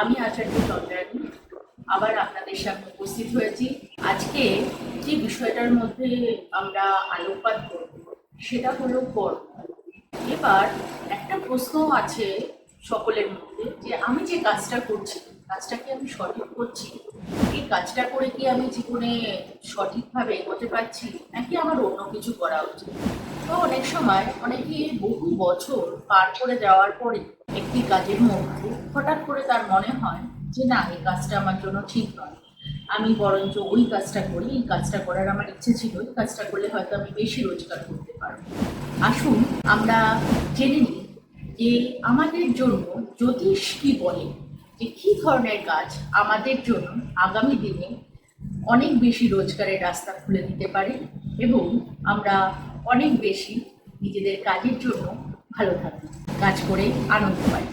আমি আচার্য চন্দ্রায়ণী আবার আপনাদের সামনে উপস্থিত হয়েছি। আজকে যে বিষয়টার মধ্যে আমরা আলোকপাত করব, সেটা হলো কর্ম। এবার একটা প্রশ্ন আছে সকলের মধ্যে যে আমি যে কাজটা করছি, কাজটা কি আমি সঠিক করছি? এই কাজটা করে কি আমি জীবনে সঠিকভাবে এগোতে পারছি, নাকি আমার অন্য কিছু করা উচিত? তো অনেক সময় অনেকে বহু বছর পার করে যাওয়ার পরে একটি কাজের মধ্যে হঠাৎ করে তার মনে হয় যে না, এই কাজটা আমার জন্য ঠিক নয়। আমি বরঞ্চ ওই কাজটা করি, এই কাজটা করার আমার ইচ্ছে ছিল, এই কাজটা করলে হয়তো আমি বেশি রোজগার করতে পারব। আসুন, আমরা জেনে নিই যে আমাদের জন্য জ্যোতিষ কি বলে, যে কী ধরনের কাজ আমাদের জন্য আগামী দিনে অনেক বেশি রোজগারের রাস্তা খুলে দিতে পারে এবং আমরা অনেক বেশি নিজেদের কাজের জন্য ভালো থাকি, কাজ করে আনন্দ পাই।